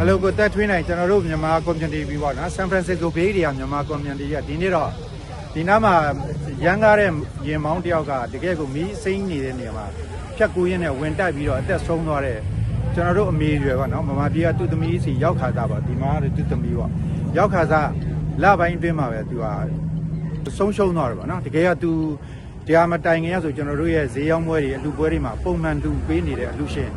ဟယ်လိုကိုတက်ထွေးနိုင်ကျွန်တော်တို့မြန်မာ community ပြီးပေါ့နော်ဆန်ဖရန်စစ္စကိုဘေးအေရီယာမြန်မာ community ကဒီနေ့တော့ဒီနားမှာရန်ကားတဲ့ရင်မောင်းတယောက်ကတကယ်ကိုမီးစိမ့်နေတဲ့နေရာမှာဖြတ်ကူးရင်းနဲ့ဝင်တိုက်ပြီးတော့အသက်ဆုံးသွားတဲ့ကျွန်တော်တို့အမေရွယ်ပေါ့နော်မမပြေကသူ့သမီးစီရောက်ခါသားပေါ့ဒီမှာသူ့သမီးပေါ့ရောက်ခါသားလပိုင်းအတွင်းမှာပဲသူကဆုံးရှုံးသွားတယ်ပေါ့နော်တကယ်ကသူတရားမတိုင်ခင်ရဆိုကျွန်တော်တို့ရဲ့ဈေးရောက်ပွဲတွေအလူပွဲတွေမှာပုံမှန်လူပေးနေတဲ့အလူရှင်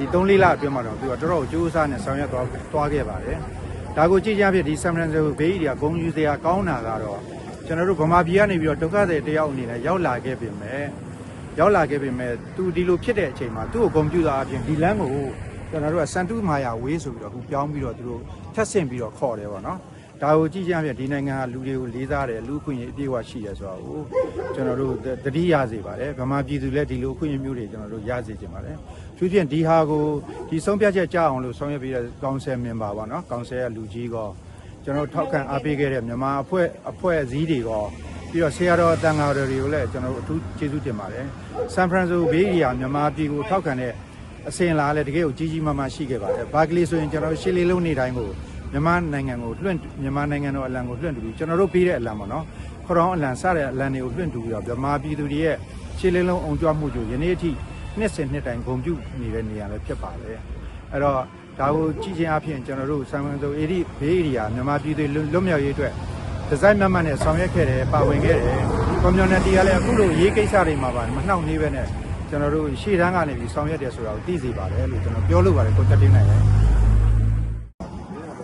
ဒီ3လေးလအတွင်းမှာတော့သူကတော်တော်ကြိုးစားနဲ့ဆောင်ရွက်သွားသွားခဲ့ပါတယ်။ဒါကိုကြည့်ကြဖြစ်ဒီဆမ်ဖရန်စကိုဘေးကြီးကဂုံယူစရာကောင်းတာကတော့ကျွန်တော်တို့ဗမာပြည်ကနေပြီးတော့ဒုက္ခသည်တယောက်အနေနဲ့ရောက်လာခဲ့ပြင်မဲ့ရောက်လာခဲ့ပြင်မဲ့သူဒီလိုဖြစ်တဲ့အချိန်မှာသူ့ကိုဂုံပြူတာအပြင်ဒီလမ်းကိုကျွန်တော်တို့ကစန်တူမာယာဝေးဆိုပြီးတော့အခုပြောင်းပြီးတော့သူတို့ထပ်ဆင့်ပြီးတော့ခေါ်တယ်ပေါ့နော်။ ဒါကိုကြည့်ကြဖြစ်ဒီနိုင်ငံကလူတွေကိုလေးစားတယ်လူအခွင့်အရေးအပြည့်အဝရှိတယ်ဆိုတာကိုကျွန်တော်တို့တတိယစေပါတယ်ဗမာပြည်သူလည်းဒီလိုအခွင့်အရေးမျိုးတွေကျွန်တော်တို့ရစေချင်ပါတယ်။သူဖြင့်ဒီဟာကိုဒီဆုံးဖြတ်ချက်ကြားအောင်လို့ဆောင်ရွက်ပြီးတဲ့ကောင်ဆယ်မင်ပါပါနော်။ကောင်ဆယ်ကလူကြီးကောကျွန်တော်ထောက်ခံအားပေးခဲ့တဲ့မြန်မာအဖွဲ့အဖွဲ့အစည်းတွေကောပြီးတော့ဆရာတော်တန်ဃာတော်တွေကိုလည်းကျွန်တော်တို့အထူးကျေးဇူးတင်ပါတယ်။ဆန်ဖရန်ဆိုဘေးရီယာမြန်မာပြည်ကိုထောက်ခံတဲ့အစဉ်လာလည်းတကယ်ကိုကြီးကြီးမားမားရှိခဲ့ပါတယ်။ဘာကလေးဆိုရင်ကျွန်တော်တို့ရှစ်လေးလုံးနေတိုင်းကို မြန်မာနိုင်ငံကိုလွှင့်မြန်မာနိုင်ငံတော်အလံကိုလွှင့်တူပြီးကျွန်တော်တို့ပေးတဲ့အလံပေါ့နော်။ခရောင်းအလံစတဲ့အလံတွေကိုလွှင့်တူပြီးတော့မြန်မာပြည်သူတွေရဲ့ရှစ်လေးလုံးအောင်ကြွမှုကြိုယနေ့အထိနှစ်စဉ်နှစ်တိုင်းဂုဏ်ပြုနေတဲ့နေရာလည်းဖြစ်ပါတယ်။အဲ့တော့ဒါကိုကြည့်ချင်းအဖြစ်ကျွန်တော်တို့ဆမ်မန်ဆိုအေဒီဘေးအေရီယာမြန်မာပြည်သူလွတ်မြောက်ရေးအတွက်ဒီဇိုင်းမတ်မတ်နဲ့ဆောင်ရွက်ခဲ့တယ်ပါဝင်ခဲ့တယ်။ community ကလည်းအခုလိုရေးကိစ္စတွေမှာပါမနှောင့်နှေးပဲနဲ့ကျွန်တော်တို့ရှေ့တန်းကနေပြီးဆောင်ရွက်တယ်ဆိုတာကိုသိစေပါတယ်လို့ကျွန်တော်ပြောလို့ပါတယ်ကိုတက်တင်းနိုင်တယ်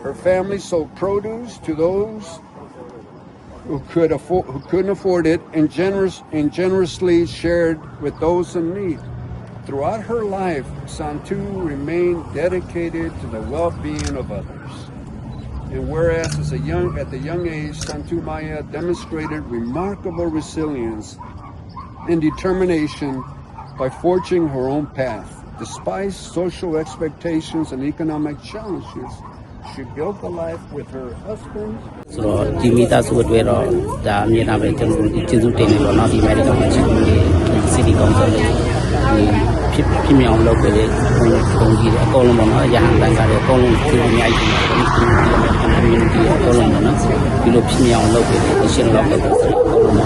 Her family sold produce to those who could afford who couldn't afford it and generous and generously shared with those in need. Throughout her life, Santu remained dedicated to the well-being of others. And whereas as a young at the young age, Santu Maya demonstrated remarkable resilience and determination by forging her own path. Despite social expectations and economic challenges, she built a life with her husband ဆိုတော့ဒီမိသားစုအတွက်တော့ဒါအမြင်အပဲကျွန်တော်တို့ကျေးဇူးတင်နေတော့နောက်ဒီအမေရိကန်မှာရှိနေတဲ့စီတီကောင်ဆိုတဲ့ဒီဖြစ်ဖြစ်မြောင်လုပ်ခဲ့တဲ့ဘုံဘုံကြီးတွေအကုန်လုံးပေါ့နော်ရဟန်းတန်ခါတွေအကုန်လုံးကျေးဇူးအများကြီးတင်ပါတယ်ဒီအမေရိကန် community အကုန်လုံးပေါ့နော်ဒီလိုဖြစ်မြောင်လုပ်ခဲ့တဲ့အရှင်လောက်ခဲ့တဲ့အကုန်လုံးပေါ့နော်ကျွန်တော်အများကြီးကျေးဇူး